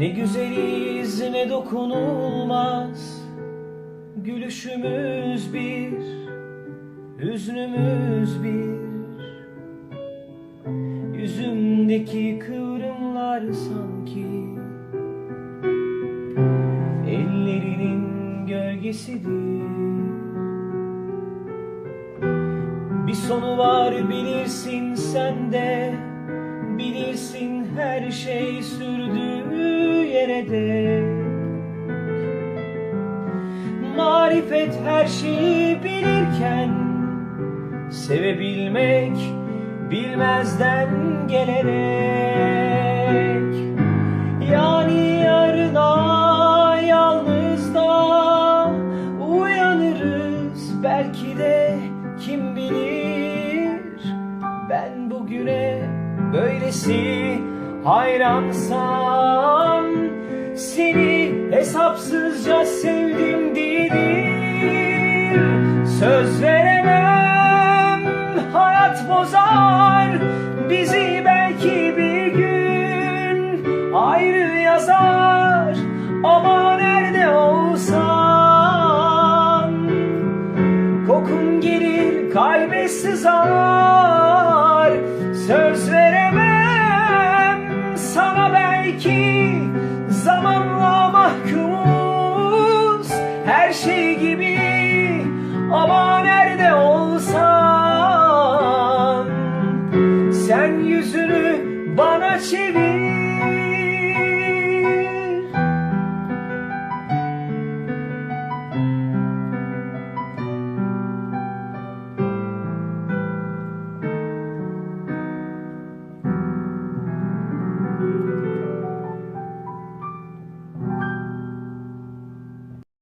Yüzüne dokunulmaz Gülüşümüz bir Hüznümüz bir. Yüzümdeki kıvrımlar sanki Ellerinin gölgesidir. Bir sonu var bilirsin sen de Bilirsin her şey sürdüğü Marifet her şeyi bilirken Sevebilmek bilmezden gelerek Yani yarına yalnız da uyanırız Belki de kim bilir. Ben bugüne böylesi hayransam Seni hesapsızca bozar Bizi belki bir gün. Ayrı yazar Ama nerede olsan. Kokun gelir kalbe sızar Söz veremem sana belki. Zamanla mahkumuz her şey gibi. Ama 다시